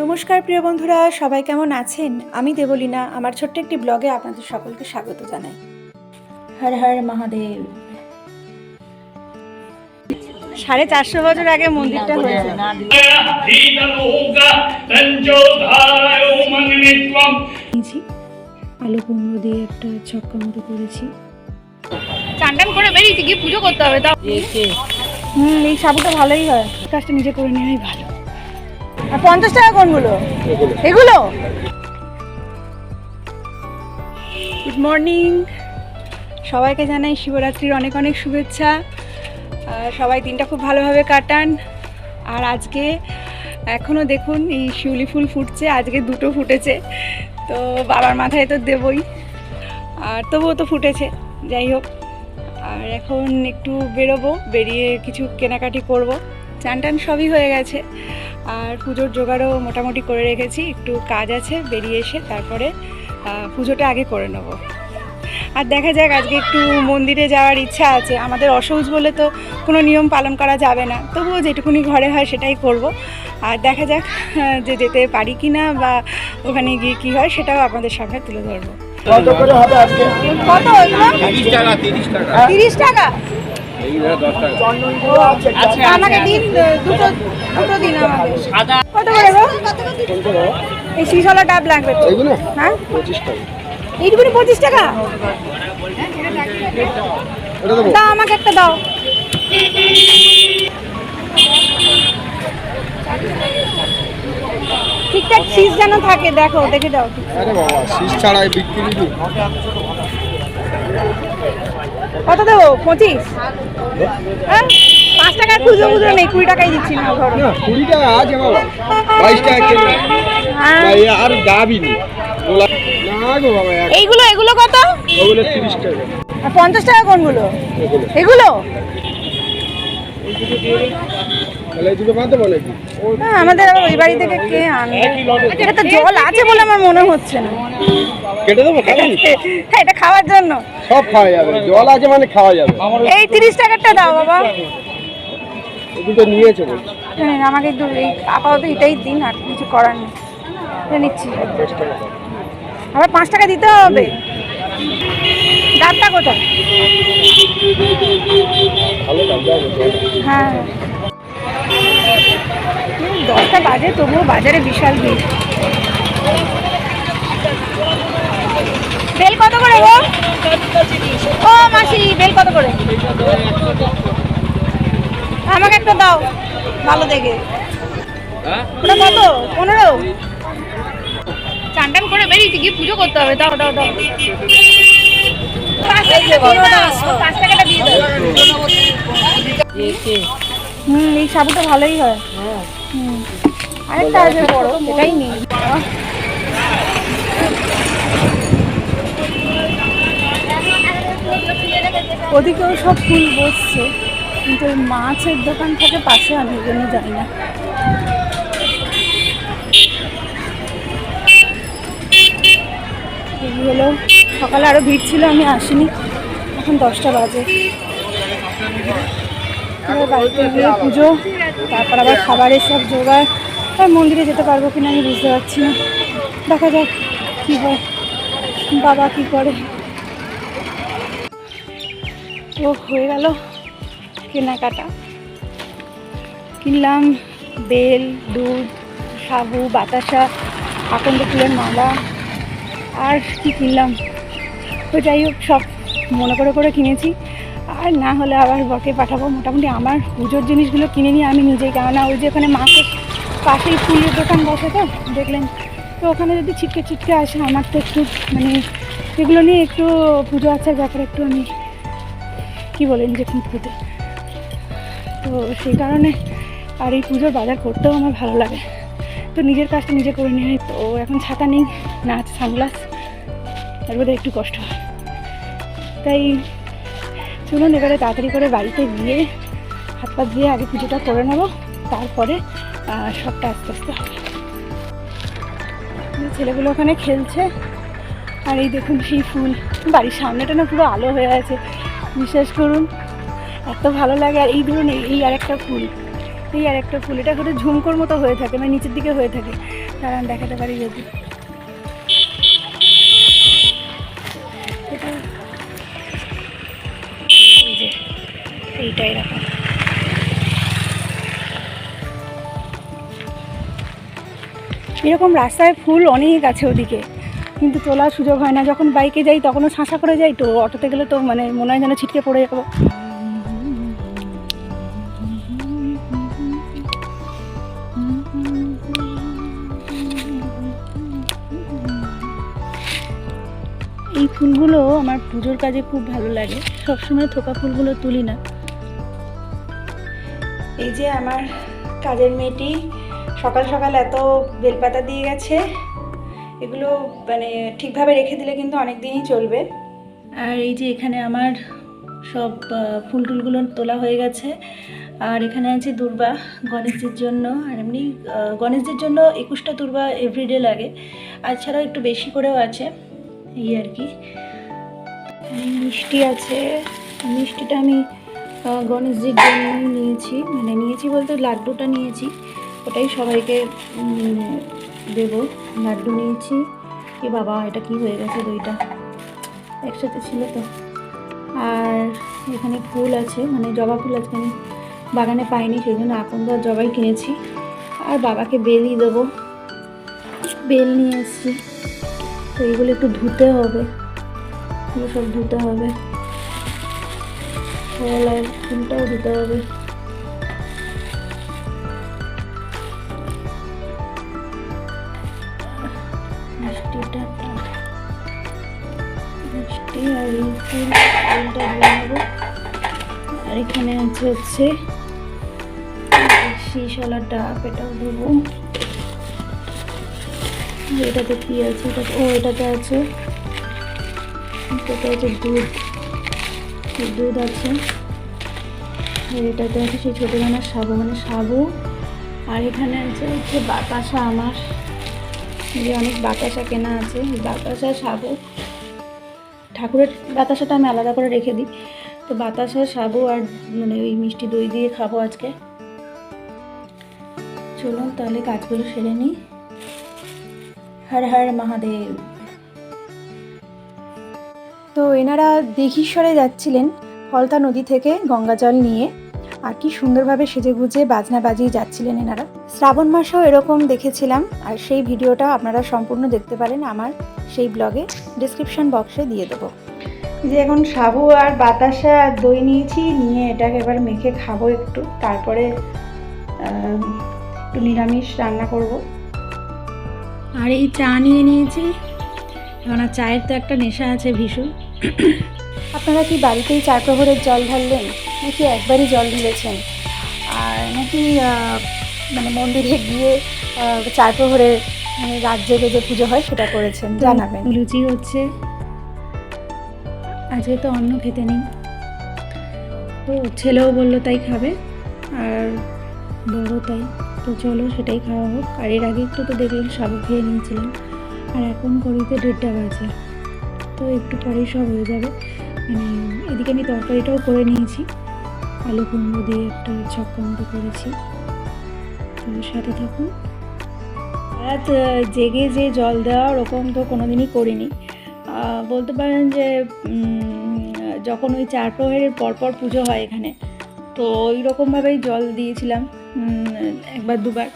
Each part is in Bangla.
নমস্কার প্রিয় বন্ধুরা সবাই কেমন আছেন? আমি দেবলীনা আমার ছোট্ট একটি ব্লগে আপনাদের সকলকে স্বাগত জানাই। হর হর মহাদেব। সাড়ে চারশো বছর আগে মন্দিরটা হয়েছে। আলু কুমড়ো দিয়ে একটা ছক্কা মতো করেছি। চান টান করে বেরিয়েছি গিয়ে পুজো করতে হবে তাও। হুম এই সাবুটা ভালোই হয়। কাজটা নিজে করে নেওয়াই ভালো। পঞ্চাশ টাকা কোনগুলো? এগুলো। গুড মর্নিং সবাইকে জানাই শিবরাত্রির অনেক অনেক শুভেচ্ছা। আর সবাই দিনটা খুব ভালোভাবে কাটান। আর আজকে এখনও দেখুন এই শিউলি ফুল ফুটছে আজকে দুটো ফুটেছে। তো বাবার মাথায় তো দেবই। আর তবুও তো ফুটেছে যাই হোক। আর এখন একটু বেরোবো বেরিয়ে কিছু কেনাকাটি করব। চান টান সবই হয়ে গেছে। আর পুজোর জোগাড়ও মোটামুটি করে রেখেছি। একটু কাজ আছে বেরিয়ে এসে তারপরে পুজোটা আগে করে নেব। আর দেখা যাক আজকে একটু মন্দিরে যাওয়ার ইচ্ছা আছে। আমাদের অসৌচ বলে তো কোনো নিয়ম পালন করা যাবে না। তবুও যেটুকুনি ঘরে হয় সেটাই করব। আর দেখা যাক যে যেতে পারি কি না বা ওখানে গিয়ে কী হয় সেটাও আপনাদের সামনে তুলে ধরবো। কত করে হবে আজকে? কত তিরিশ টাকা? আমাকে দিন দুটো দুটো দিন আমাকে। কত করে গো? এই শিশলা ডাব লাগবে হ্যাঁ? পঁচিশ টাকা। এইটুকুনি পঁচিশ টাকা? দাও আমাকে একটা দাও। ঠিকঠাক শীষ যেন থাকে দেখো দেখে দাও। আরে বাবা শীষ ছাড়াই বিক্রি কত দেবো? পঁচিশ? হ্যাঁ? পাঁচ টাকার খুচরো খুচরো নেই কুড়ি টাকাই দিচ্ছি না ধরো। কুড়ি টাকা আছে বাইশ টাকা হ্যাঁ। আর দাবি এইগুলো এগুলো কত? ওগুলো তিরিশ টাকা। আর পঞ্চাশ টাকা কোনগুলো? এগুলো? হ্যাঁ আমাদের আবার ওই বাড়ি থেকে কে আনবে? এটা তো জল আছে বলে আমার মনে হচ্ছে না। কেটে দেবো হ্যাঁ এটা খাওয়ার জন্য। সব খাওয়া যাবে। জল আছে মানে খাওয়া যাবে। এই তিরিশ টাকারটা দাও বাবা। এই দুটো নিয়েছে হ্যাঁ আমাকে একটু এই আপাতত এটাই দিন আর কিছু করার নেই। নিচ্ছি। আবার পাঁচ টাকা দিতে হবে? ডাবটা কোথায়। হ্যাঁ। দশটা বাজে তবুও বাজারে বিশাল ভিড়। বেল কত করে গো? ও মাসি বেল কত করে? আমাকে একটা দাও ভালো দেখে। ওটা কত? পনেরো? চান টান করে বেরিয়েছি গিয়ে পুজো করতে হবে। তাও দাও দাও। পাঁচ টাকাটা দিয়ে দাও। হুম এই সাবুটা ভালোই হয়। হুম আরেকটা আছে বড় সেটাই নেই ওদিকেও সব ফুল বসছে কিন্তু ওই মাছের দোকান থেকে পাশে আমি জন্য জানি না। হলো সকালে আরও ভিড় ছিল আমি আসিনি। এখন দশটা বাজে। বাড়িতে গিয়ে পুজো তারপর আবার খাবারের সব জোগাড়। আর মন্দিরে যেতে পারব কিনা আমি বুঝতে পারছি না। দেখা যাক কী হয়, বাবা কী করে। ও হয়ে গেল কেনাকাটা। কিনলাম বেল, দুধ, সাবু, বাতাসা, আকন্দ ফুলের মালা, আর কি কিনলাম? তো যাই হোক, সব মনে করে করে কিনেছি। আর না হলে আবার বকে পাঠাবো। মোটামুটি আমার পুজোর জিনিসগুলো কিনে নিয়ে আমি নিজেই কেননা ওই যে ওখানে মাছের পাশেই ফুলের দোকান বসে তো, দেখলেন। তো ওখানে যদি ছিটকে ছিটকে আসে, আমার তো একটু মানে এগুলো নিয়ে একটু পুজো আচার ব্যাপারে একটু আমি কী বলেন যে খুঁতখুঁতে তো সেই কারণে আর এই পুজোর বাজার করতেও আমার ভালো লাগে। তো নিজের কাজটা নিজে করে নেওয়াই তো এখন ছাতা নেই, না আছে সানগ্লাস। তার মধ্যে একটু কষ্ট হয়। তাই চলুন, এবারে তাড়াতাড়ি করে বাড়িতে গিয়ে হাত পা দিয়ে আগে পুজোটা করে নেব, তারপরে সবটা আস্তে আস্তে। হবে ছেলেগুলো ওখানে খেলছে। আর এই দেখুন সেই ফুল। বাড়ির সামনেটা না পুরো আলো হয়ে আছে। বিশ্বাস করুন, এত ভালো লাগে। আর এই ধরুন, এই- এই আরেকটা ফুল। এই আর একটা ফুল। এটা হয়তো ঝুমকোর মতো হয়ে থাকে মানে নিচের দিকে হয়ে থাকে। দাঁড়ান, দেখাতে পারি যদি। এটা এই যে, এইটা এরকম। এরকম রাস্তায় ফুল অনেক আছে ওদিকে। কিন্তু তোলার সুযোগ হয় না। যখন বাইকে যাই, তখনও শাঁসা করে যাই তো, অটোতে গেলে তো মানে মনে হয় যেন ছিটকে পড়ে যাব। এই ফুলগুলো আমার পুজোর কাজে খুব ভালো লাগে। সবসময় থোকা ফুলগুলো তুলি না। এই যে আমার কাজের মেয়েটি সকাল সকাল এত বেলপাতা দিয়ে গেছে, এগুলো মানে ঠিকভাবে রেখে দিলে কিন্তু অনেক দিনই চলবে। আর এই যে এখানে আমার সব ফুল টুলগুলো তোলা হয়ে গেছে। আর এখানে আছে দুর্বা গণেশজির জন্য, আর এমনি গণেশজির জন্য একুশটা দুর্বা এভরিডে লাগে। আর ছাড়াও একটু বেশি করেও আছে, এই আর কি। মিষ্টি আছে, মিষ্টিটা আমি গণেশজির জন্য নিয়েছি মানে নিয়েছি বলতে লাড্ডুটা নিয়েছি। ওটাই সবাইকে দেবো। লাড্ডু নিয়েছি। এ বাবা, এটা কি হয়ে গেছে দইটা? একসাথে ছিল তো। আর এখানে ফুল আছে মানে জবা ফুল আজকে আমি বাগানে পাইনি সেই জন্য আকন্দ আর জবাই কিনেছি। আর বাবাকে বেলই দেবো। বেল নিয়ে এসেছি। তো এগুলো একটু ধুতে হবে। এগুলো সব ধুতে হবে। ফুলটাও ধুতে হবে। আর এখানে আছে হচ্ছে শীষওয়ালা ডাব, এটাও দেবো। এটাতে আছে? এটা ও, এটাতে আছে। আছে দুধ। দুধ আছে। এটাতে আছে সেই ছোটো দানার সাবু মানে সাবু আর এখানে আছে হচ্ছে বাতাসা আমার। যে অনেক বাতাসা কেনা আছে। বাতাসা সাবু ঠাকুরের বাতাসাটা আমি আলাদা করে রেখে দিই। তো বাতাসা সাবু আর মানে ওই মিষ্টি দই দিয়ে খাব আজকে। চলুন তাহলে কাজগুলো সেরে নিই। হর হর মহাদেব। তো এনারা দীঘিশ্বরে যাচ্ছিলেন ফলতা নদী থেকে গঙ্গা জল নিয়ে। আর কি সুন্দরভাবে সেজে গুজে বাজনা বাজিয়ে যাচ্ছিলেন এনারা। শ্রাবণ মাসেও এরকম দেখেছিলাম। আর সেই ভিডিওটা আপনারা সম্পূর্ণ দেখতে পারেন আমার সেই ব্লগে ডিসক্রিপশন বক্সে দিয়ে দেবো। যে এখন সাবু আর বাতাসা আর দই নিয়েছি নিয়ে এটাকে এবার মেখে খাব একটু। তারপরে একটু নিরামিষ রান্না করব। আর এই চা নিয়ে নিয়েছি। এখন আর চায়ের তো একটা নেশা আছে ভীষণ। আপনারা কি বাড়িতেই চার প্রহরের জল ঢাললেন? নাকি একবারই জল ঢেলেছেন? আর নাকি মানে মন্দিরে গিয়ে চার প্রহরের মানে রাত যে পুজো হয়, সেটা করেছেন, জানাবেন। লুচি হচ্ছে। আজকে তো অন্য খেতে নেই। তো ছেলেও বলল তাই খাবে, আর বড় তাই। তো চলো সেটাই খাওয়া হোক। আর এর আগে একটু তো দেখলেন সাবু খেয়ে নিয়েছিলাম। আর এখন করিতে দেড়টা বাজে। তো একটু পরেই সব হয়ে যাবে। মানে এদিকে আমি তরকারিটাও করে নিয়েছি। আলু কুমড়ো দিয়ে একটা ছক্কা মতো করেছি। তো সাথে থাকুন। রাত জেগে যে জল দেওয়া ওরকম তো কোনোদিনই করিনি। বলতে পারেন যে যখন ওই চার প্রহরের পরপর পুজো হয় এখানে, তো ওই রকমভাবেই জল দিয়েছিলাম একবার দুবার।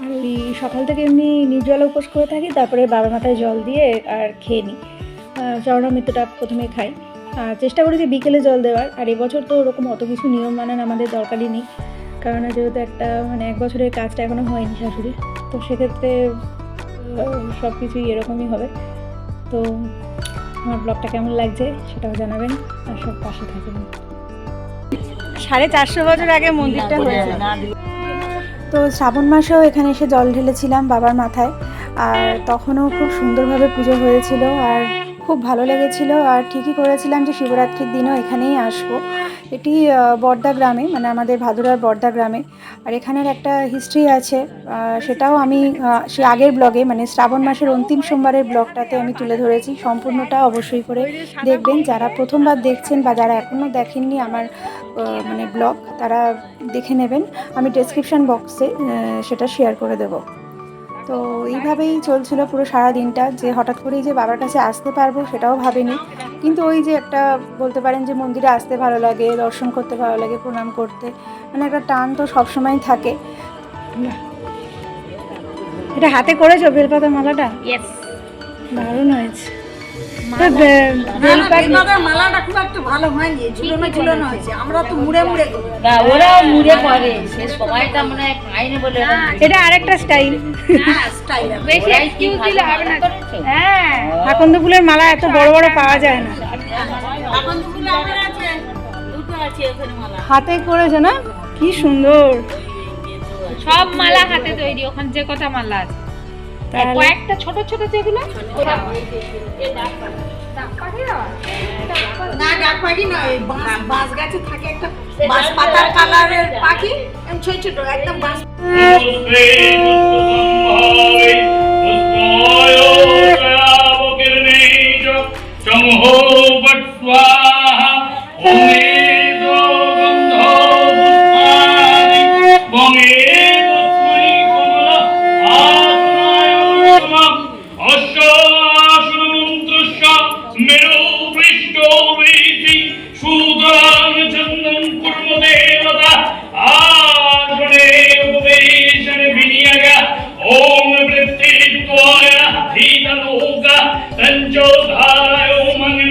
আর ওই সকাল থেকে এমনি নির্জল উপোস করে থাকি, তারপরে বাবার মাথায় জল দিয়ে আর খেয়ে নিই। চরণামৃতটা প্রথমে খাই। আর চেষ্টা করেছি বিকেলে জল দেওয়ার, আর এবছর তো ওরকম অত কিছু নিয়ম মানান আমাদের দরকারই নেই। কারণ যেহেতু একটা মানে এক বছরের কাজটা এখনও হয়নি শাশুড়ির। তো সেক্ষেত্রে সব কিছুই এরকমই হবে। তো আমার ব্লগটা কেমন লাগছে সেটাও জানাবেন আর সব পাশে থাকবেন। সাড়ে চারশো বছর আগে মন্দিরটা হয়েছে। তো শ্রাবণ মাসেও এখানে এসে জল ঢেলেছিলাম বাবার মাথায় আর তখনও খুব সুন্দরভাবে পুজো হয়েছিল আর খুব ভালো লেগেছিল আর ঠিকই করেছিলাম যে শিবরাত্রির দিনও এখানেই আসব। এটি বর্দা গ্রামে মানে আমাদের ভাদুরার বর্দা গ্রামে। আর এখানের একটা হিস্ট্রি আছে সেটাও আমি সে আগের ব্লগে মানে শ্রাবণ মাসের অন্তিম সোমবারের ব্লগটাতে আমি তুলে ধরেছি। সম্পূর্ণটা অবশ্যই করে দেখবেন। যারা প্রথমবার দেখছেন বা যারা এখনও দেখেননি আমার মানে ব্লগ তারা দেখে নেবেন। আমি ডেসক্রিপশন বক্সে সেটা শেয়ার করে দেবো। তো এইভাবেই চলছিল পুরো সারা দিনটা যে হঠাৎ করেই যে বাবার কাছে আসতে পারব সেটাও ভাবিনি। কিন্তু ওই যে একটা বলতে পারেন যে মন্দিরে আসতে ভালো লাগে দর্শন করতে ভালো লাগে প্রণাম করতে মানে একটা টান তো সবসময় থাকে। এটা হাতে করেছ বেলপাতা মালাটা? দারুণ হয়েছে। মালাটা খুব একটা ভালো হয়নি ঝুলনো ঝুলনো হয়েছে। আমরা তো মুড়ে মুড়ে না ওরা মুড়ে করে সে সময়টা মনে হয় বলে এটা আরেকটা স্টাইল হ্যাঁ বেশি এক্সকিউজ দিলে হবে না। হ্যাঁ আকন্দ ফুলের মালা এত বড় বড় পাওয়া যায় না। এখন দুপুরে আমার আছে। দুটো আছে ওখানে মালা। হাতে করেছ না? কি সুন্দর। সব মালা হাতে তৈরি ওখানে যে কটা মালা আছে। কয়েকটা ছোট ছোট যেগুলো না ডাক পাখি নয় বাঁশ গাছে থাকে একটা বাঁশ পাতার কালারের পাখি ছোট ছোট একদম বাঁশ চমহো বট স্বাহা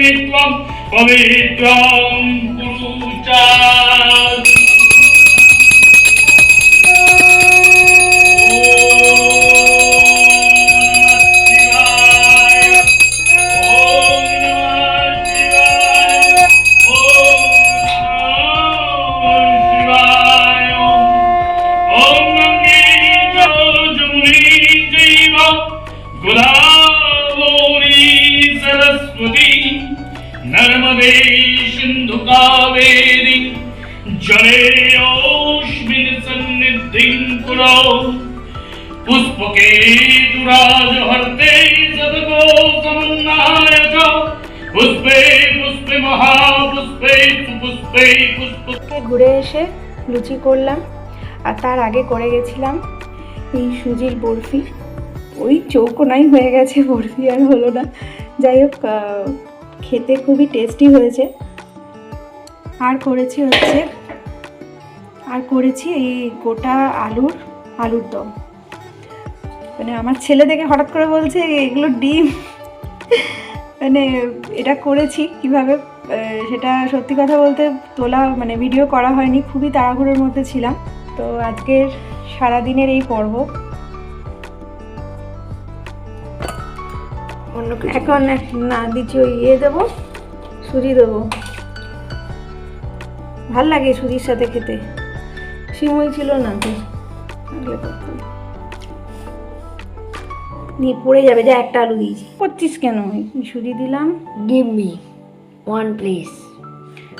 মগ্নিত্বম পবিত্রং কুরু চা নর্মদে কাবেরী জলে অস্মিন সন্নিধিং কুরো পুষ্পকে দুরাজ হর্তে সদগো সমন্নায় চ পুষ্পে পুষ্পে মহাপুষ্পে পুষ্প থেকে ঘুরে এসে লুচি করলাম, আর তার আগে করে গেছিলাম এই সুজির বরফি। ওই চৌকোনাই হয়ে গেছে বরফি আর হলো না। যাই হোক খেতে খুবই টেস্টি হয়েছে। আর করেছি হচ্ছে, আর করেছি এই গোটা আলুর আলুর দম। মানে আমার ছেলে দেখে হঠাৎ করে বলছে, এগুলো ডিম। মানে এটা করেছি কীভাবে? সেটা সত্যি কথা বলতে তোলা মানে ভিডিও করা হয়নি, খুবই তাড়াহুড়োর মধ্যে ছিলাম। তো আজকের সারাদিনের এই পর্ব অন্য এখন না দিচ্ছি ওই ইয়ে দেবো সুজি দেবো। ভালো লাগে সুজির সাথে খেতে। সিমই ছিল না তো নিয়ে পড়ে যাবে যা একটা আলু দিয়েছি। করছিস কেন? সুজি দিলাম। গিভ মি ওয়ান প্লিজ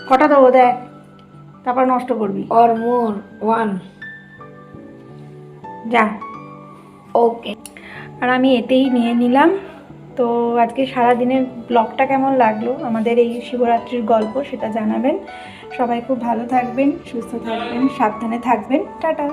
কটা দেবো দেখ তারপর নষ্ট করবি। অর মোর ওয়ান যা। ওকে আর আমি এতেই নিয়ে নিলাম। তো আজকে সারা দিনের ব্লগটা কেমন লাগল? আমাদের এই শিবরাত্রির গল্প সেটা জানাবেন। সবাই খুব ভালো থাকবেন, সুস্থ থাকবেন, সাবধানে থাকবেন। টাটা।